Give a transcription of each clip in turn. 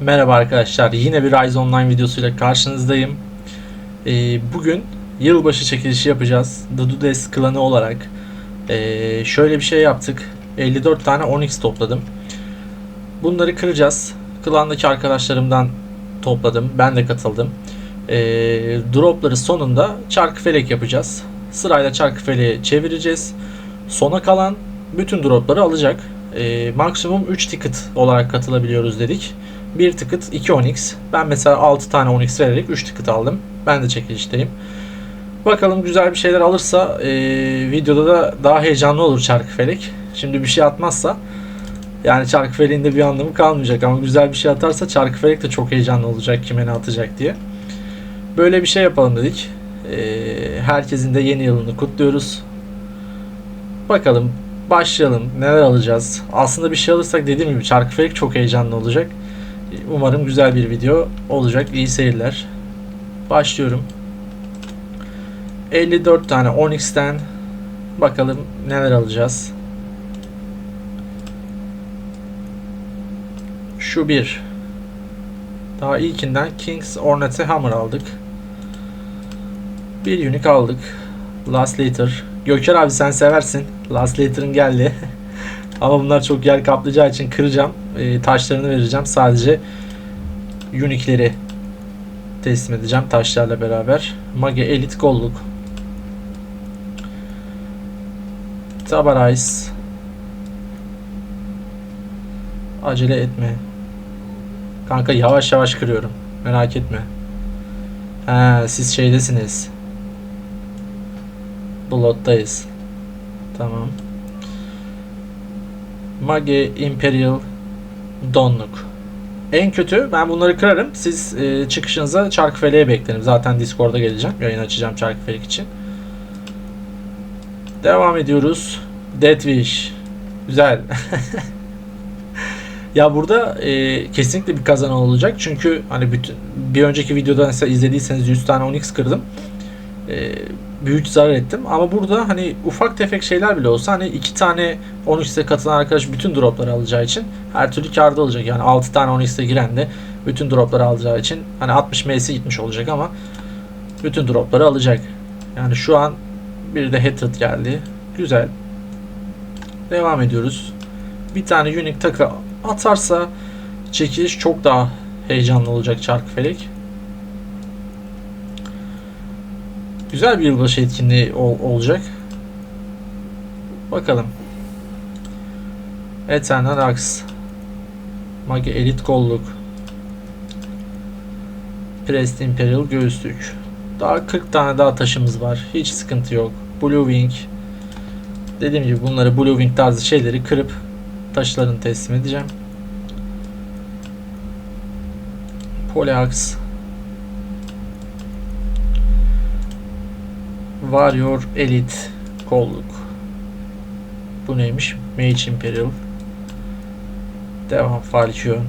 Merhaba arkadaşlar, yine bir Rise Online videosuyla karşınızdayım. Ee, bugün yılbaşı çekilişi yapacağız. The Dudes klanı olarak. Ee, şöyle bir şey yaptık. 54 tane Onyx topladım. Bunları kıracağız. Klandaki arkadaşlarımdan topladım. Ben de katıldım. Ee, dropları sonunda çarkı felek yapacağız. Sırayla çarkı feleği çevireceğiz. Sona kalan bütün dropları alacak. Ee, maksimum 3 ticket olarak katılabiliyoruz dedik. 1 ticket 2 Onyx. Ben mesela 6 tane Onyx vererek 3 ticket aldım. Ben de çekilişteyim. Bakalım güzel bir şeyler alırsa e, videoda da daha heyecanlı olur çarkı felek. Şimdi bir şey atmazsa yani çarkı feleğin de bir anlamı kalmayacak ama güzel bir şey atarsa çarkı felek de çok heyecanlı olacak kime ne atacak diye. Böyle bir şey yapalım dedik. E, herkesin de yeni yılını kutluyoruz. Bakalım başlayalım. Neler alacağız? Aslında bir şey alırsak dediğim gibi çarkı felek çok heyecanlı olacak. Umarım güzel bir video olacak. İyi seyirler. Başlıyorum. 54 tane Onyx'ten bakalım neler alacağız. Şu bir. Daha ilkinden King's Ornate Hammer aldık. Bir unique aldık. Last Later. Göker abi sen seversin. Last Later'ın geldi. Ama bunlar çok yer kaplayacağı için kıracağım. E, taşlarını vereceğim. Sadece unique'leri teslim edeceğim taşlarla beraber. Mage Elite Golluk. Tabarize. Acele etme. Kanka yavaş yavaş kırıyorum. Merak etme. He, siz şeydesiniz. Blood'dayız. Tamam. Mage Imperial Donluk. En kötü ben bunları kırarım. Siz e, çıkışınıza Çarkıfele'ye beklerim. Zaten Discord'a geleceğim. Yayın açacağım Çarkıfelek için. Devam ediyoruz. Death Wish. Güzel. ya burada e, kesinlikle bir kazanan olacak. Çünkü hani bütün bir önceki videoda mesela izlediyseniz 100 tane Onyx kırdım. E, büyük zarar ettim. Ama burada hani ufak tefek şeyler bile olsa hani iki tane Onyx'e katılan arkadaş bütün dropları alacağı için her türlü karda olacak. Yani 6 tane Onyx'e giren de bütün dropları alacağı için hani 60 M'si gitmiş olacak ama bütün dropları alacak. Yani şu an bir de Hatred geldi. Güzel. Devam ediyoruz. Bir tane unique takı atarsa çekiliş çok daha heyecanlı olacak çarkı felek. Güzel bir yılbaşı etkinliği ol- olacak. Bakalım. Eternal Axe. Mage Elite Kolluk. Prest Imperial Göğüslük. Daha 40 tane daha taşımız var. Hiç sıkıntı yok. Blue Wing. Dediğim gibi bunları Blue Wing tarzı şeyleri kırıp taşlarını teslim edeceğim. Polyax. Warrior Elite kolluk. Bu neymiş? Mage Imperial. Devam Falchion.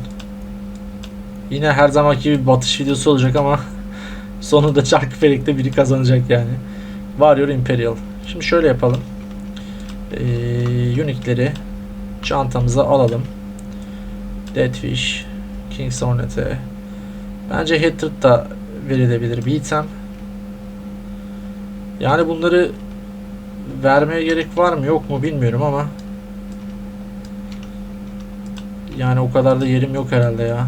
Yine her zamanki gibi batış videosu olacak ama sonunda çarkı felekte biri kazanacak yani. Warrior Imperial. Şimdi şöyle yapalım. Ee, Unique'leri çantamıza alalım. Deadfish, King's Hornet'e. Bence Hatred da verilebilir bir item. Yani bunları vermeye gerek var mı yok mu bilmiyorum ama yani o kadar da yerim yok herhalde ya.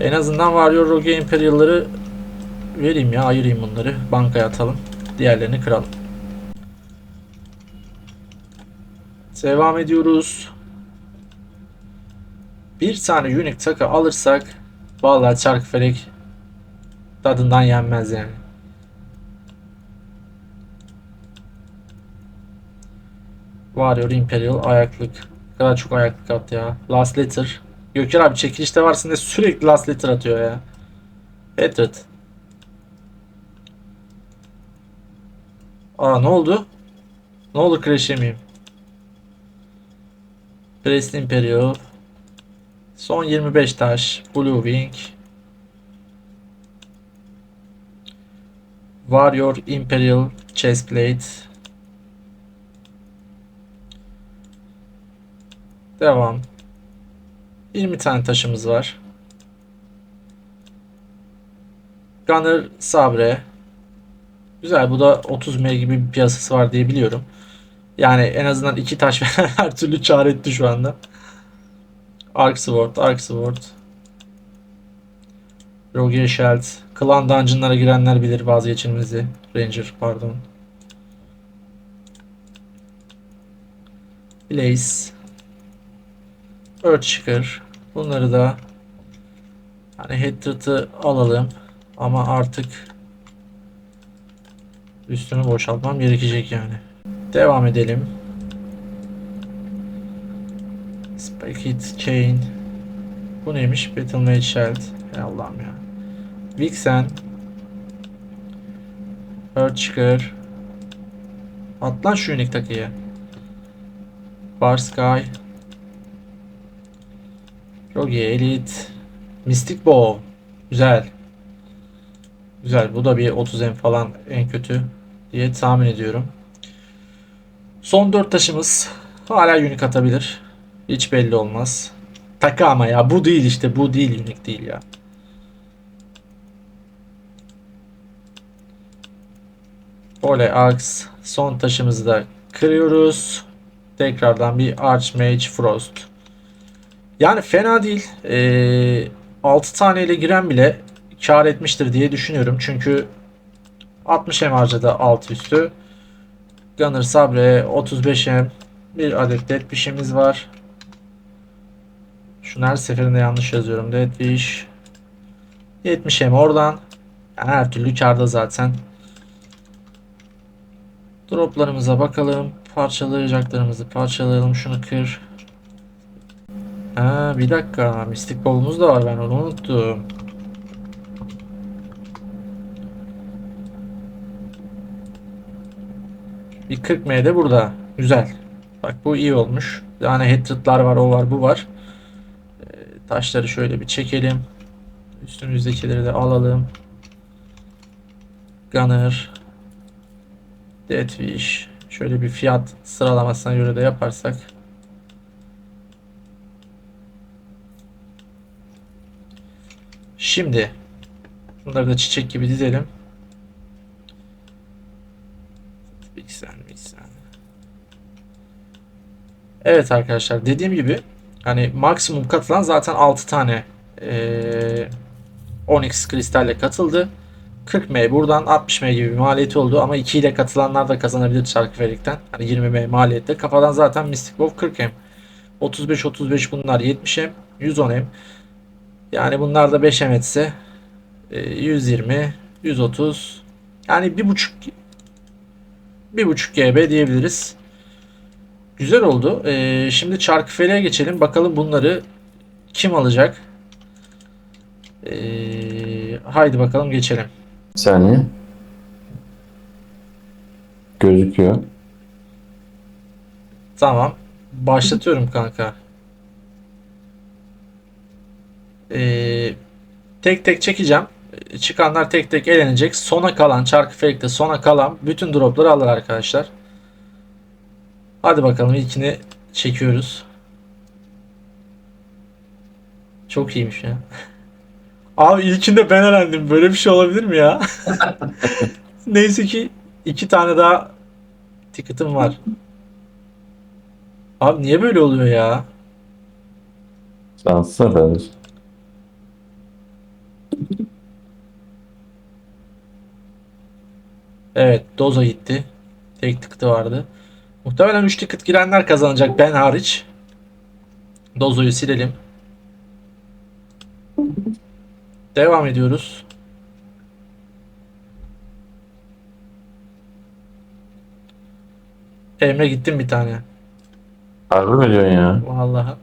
En azından Warrior Rogue Imperial'ları vereyim ya ayırayım bunları. Bankaya atalım. Diğerlerini kıralım. Devam ediyoruz. Bir tane unique takı alırsak vallahi çarkıfelek tadından yenmez yani. Warrior Imperial ayaklık. Kadar çok ayaklık attı ya. Last Letter. Göker abi çekilişte varsın de sürekli Last Letter atıyor ya. Hatred. Aa ne oldu? Ne olur crash yemeyeyim. Prest Imperial. Son 25 taş. Blue Wing. Warrior Imperial Chestplate. Devam. 20 tane taşımız var. Gunner Sabre. Güzel bu da 30 M gibi bir piyasası var diye biliyorum. Yani en azından iki taş veren her türlü çare etti şu anda. Arc Sword, Arc Sword. Rogue Sheld. Clan Dungeon'lara girenler bilir vazgeçilmezi. Ranger pardon. Blaze. Earthshaker. Bunları da hani Hatred'ı alalım. Ama artık üstünü boşaltmam gerekecek yani. Devam edelim. Spiked Chain. Bu neymiş? Battle Mage Shield. Hay Allah'ım ya. Vixen. Earthshaker. At lan şu unik takıyı. Bar Sky. Rogue Elite. Mystic Bow. Güzel. Güzel. Bu da bir 30 M falan en kötü diye tahmin ediyorum. Son 4 taşımız. Hala unique atabilir. Hiç belli olmaz. Takı ama ya. Bu değil işte. Bu değil unique değil ya. Ole Axe. Son taşımızı da kırıyoruz. Tekrardan bir Archmage Frost. Yani fena değil. Ee, 6 taneyle giren bile kar etmiştir diye düşünüyorum. Çünkü 60 M harcadı alt üstü. Gunner Sabre 35 M. Bir adet Deathwish'imiz var. Şunu her seferinde yanlış yazıyorum. Deathwish. 70 M oradan. Yani her türlü karda zaten. Droplarımıza bakalım. Parçalayacaklarımızı parçalayalım. Şunu kır. Ha bir dakika. Mistik bolumuz da var. Ben onu unuttum. Bir 40 M de burada. Güzel. Bak bu iyi olmuş. Yani headrutlar var, o var, bu var. Ee, taşları şöyle bir çekelim. Üstümüzdekileri de alalım. Gunner. Deathwish. Şöyle bir fiyat sıralamasına göre de yaparsak. Şimdi bunları da çiçek gibi dizelim. Bir saniye. Evet arkadaşlar dediğim gibi hani maksimum katılan zaten 6 tane eee Onyx kristalle katıldı. 40M buradan 60M gibi bir maliyeti oldu ama 2 ile katılanlar da kazanabilir çarkı felikten. Hani 20M maliyette. Kafadan zaten Mystic Wolf 40M. 35 35 bunlar 70M, 110M. Yani bunlar da 5M etse e, 120, 130 yani bir buçuk bir buçuk GB diyebiliriz. Güzel oldu. Ee, şimdi Çarkıfele'ye geçelim. Bakalım bunları kim alacak? Ee, haydi bakalım geçelim. Bir saniye. Gözüküyor. Tamam. Başlatıyorum kanka. Ee, tek tek çekeceğim. Çıkanlar tek tek elenecek. Sona kalan, Çarkıfelek'te sona kalan bütün dropları alır arkadaşlar. Hadi bakalım ilkini çekiyoruz. Çok iyiymiş ya. Abi ilkinde ben elendim. Böyle bir şey olabilir mi ya? Neyse ki iki tane daha ticket'ım var. Abi niye böyle oluyor ya? Şanslısın efendim. Evet, Dozo gitti. Tek tıkıtı vardı. Muhtemelen 3 ticket girenler kazanacak ben hariç. Dozo'yu silelim. Devam ediyoruz. Emre gittim bir tane. Harbi mi diyorsun ya? Vallahi.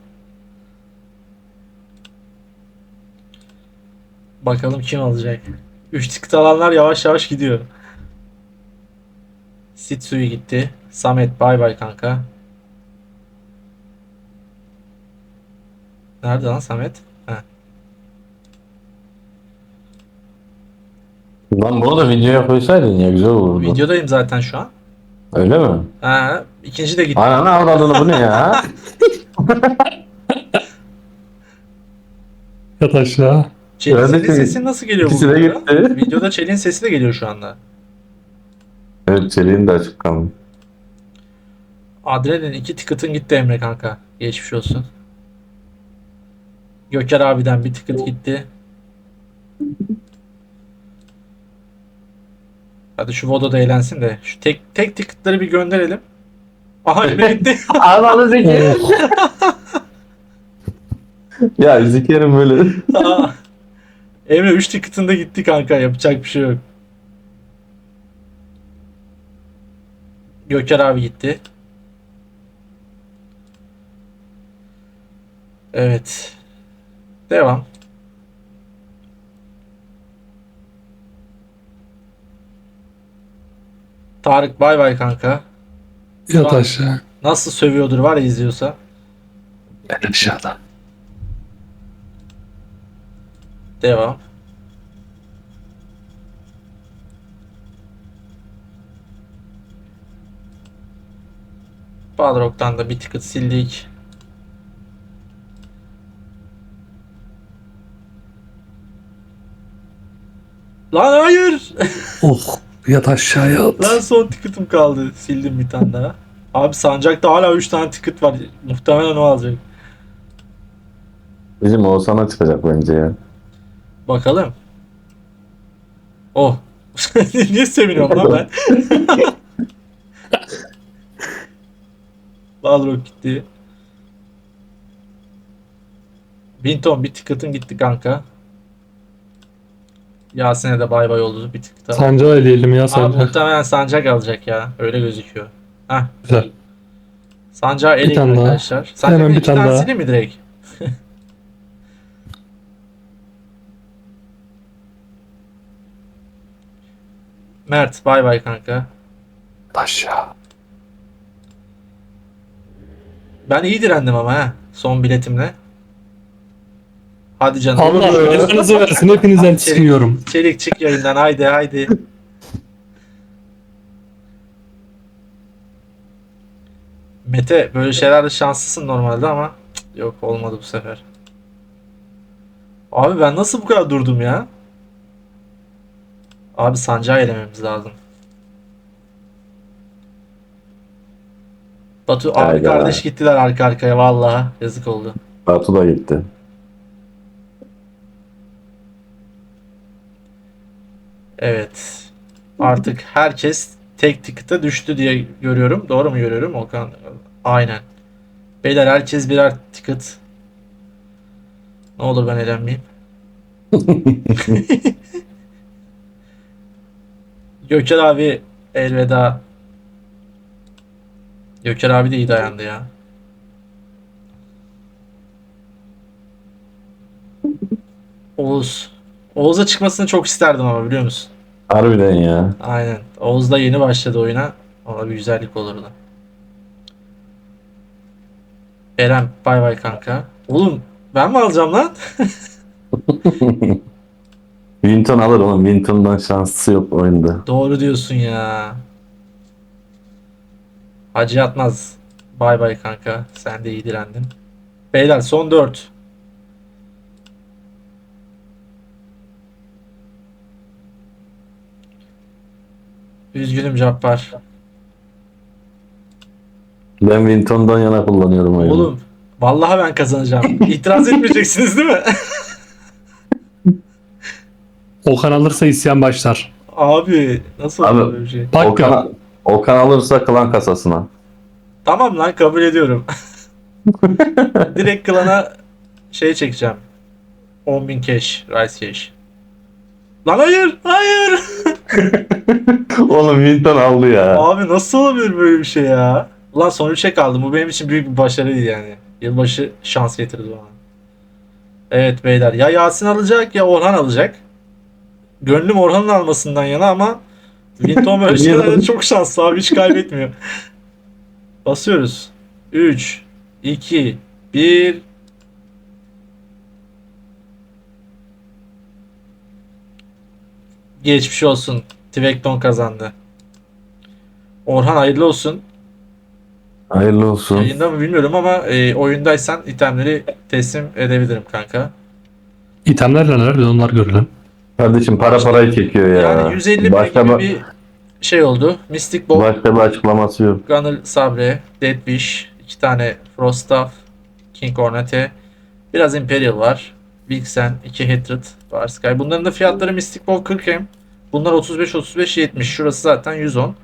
Bakalım kim alacak. 3 ticket alanlar yavaş yavaş gidiyor. Sitsu'yu gitti. Samet bay bay kanka. Nerede lan Samet? Heh. Lan bunu da videoya koysaydın ya güzel olurdu. Videodayım zaten şu an. Öyle mi? Ha, ikinci de gitti. Ananı avradını bu ne ya? Yat aşağı. Çelin Öyle senin değil. sesin nasıl geliyor bu İkisi de videoda? gitti. Videoda Çelin sesi de geliyor şu anda. Evet çeliğin de açık kaldı. Adrenalin iki ticket'ın gitti Emre kanka. Geçmiş olsun. Göker abiden bir ticket gitti. Hadi şu Vodo da eğlensin de. Şu tek tek ticket'ları bir gönderelim. Aha Emre gitti. Ananı zeki. Ya zikerim böyle. Aa. Emre 3 ticket'ın da gitti kanka. Yapacak bir şey yok. Göker abi gitti. Evet. Devam. Tarık bay bay kanka. Yat aşağı. Nasıl sövüyordur var ya izliyorsa. Ben aşağıda. Devam. Balrog'dan da bir ticket sildik. Lan hayır. Oh. Yat aşağı yat. Lan son ticket'ım kaldı. Sildim bir tane daha. Abi sancakta hala 3 tane ticket var. Muhtemelen o alacak. Bizim Oğuzhan'a çıkacak bence ya. Bakalım. Oh. Niye seviniyorum lan ben? Balrog gitti. Binton bir ticket'ın gitti kanka. Yasin'e de bay bay oldu bir tık da. Sancağı eleyelim ya Abi sancak. muhtemelen sancak alacak ya. Öyle gözüküyor. Heh. Güzel. Sancağı eleyin tane daha. arkadaşlar. Sancak Hemen bir iki tane daha. mi direkt? Mert bay bay kanka. Aşağı. Ben iyi direndim ama ha son biletimle. Hadi canım. Allah belanızı versin. Hepinizden tiskiniyorum. Çelik çık yayından haydi haydi. Mete böyle şeylerde şanslısın normalde ama cık, yok olmadı bu sefer. Abi ben nasıl bu kadar durdum ya? Abi sancağı elememiz lazım. Batu abi Hayda. kardeş gittiler arka arkaya vallahi yazık oldu. Batu da gitti. Evet. Artık herkes tek ticket'a düştü diye görüyorum. Doğru mu görüyorum Okan? Aynen. Beyler herkes birer ticket. Ne olur ben elenmeyeyim. Göker abi elveda. Göker abi de iyi dayandı ya. Oğuz. Oğuz'a çıkmasını çok isterdim ama biliyor musun? Harbiden ya. Aynen. Oğuz da yeni başladı oyuna. Ona bir güzellik olurdu. Eren bay bay kanka. Oğlum ben mi alacağım lan? Winton alır oğlum. Winton'dan şansı yok oyunda. Doğru diyorsun ya. Hacı yatmaz. Bay bay kanka. Sen de iyi direndin. Beyler son 4. Üzgünüm Cappar. Ben Winton'dan yana kullanıyorum oyunu. Oğlum vallahi ben kazanacağım. İtiraz etmeyeceksiniz değil mi? Okan alırsa isyan başlar. Abi nasıl Abi- olur böyle bir şey? Bak ya. Okan, Okan alırsa klan kasasına. Tamam lan kabul ediyorum. Direkt klana şey çekeceğim. 10.000 cash, rice cash. Lan hayır, hayır. oğlum Winton aldı ya. Abi nasıl olabilir böyle bir şey ya? Ulan son 3'e kaldım. Bu benim için büyük bir başarıydı yani. Yılbaşı şans getirdi bana. Evet beyler. Ya Yasin alacak ya Orhan alacak. Gönlüm Orhan'ın almasından yana ama Winton böyle şeylerde çok şanslı abi hiç kaybetmiyor. Basıyoruz. 3, 2, 1. Geçmiş olsun. Tvekton kazandı. Orhan hayırlı olsun. Hayırlı olsun. Yayında mı bilmiyorum ama e, oyundaysan itemleri teslim edebilirim kanka. İtemlerle neler de onlar görelim. Kardeşim para parayı çekiyor ya. Yani 150 bin başka, gibi bir şey oldu. Mystic Ball, başka bir açıklaması yok. Gunner Sabre, Dead Wish, iki tane Frost Staff, King Ornate, biraz Imperial var. Vixen, 2 Hatred var Sky. Bunların da fiyatları Mystic Ball 40 hem. Bunlar 35 35 70. Şurası zaten 110.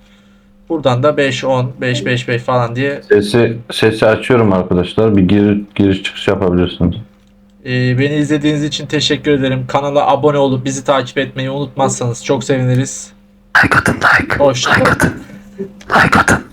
Buradan da 5 10 5 5 5 falan diye Sesi sesi açıyorum arkadaşlar. Bir gir, giriş çıkış yapabilirsiniz. Ee, beni izlediğiniz için teşekkür ederim. Kanala abone olup bizi takip etmeyi unutmazsanız çok seviniriz. Like atın like. Hoşçakalın. Like atın.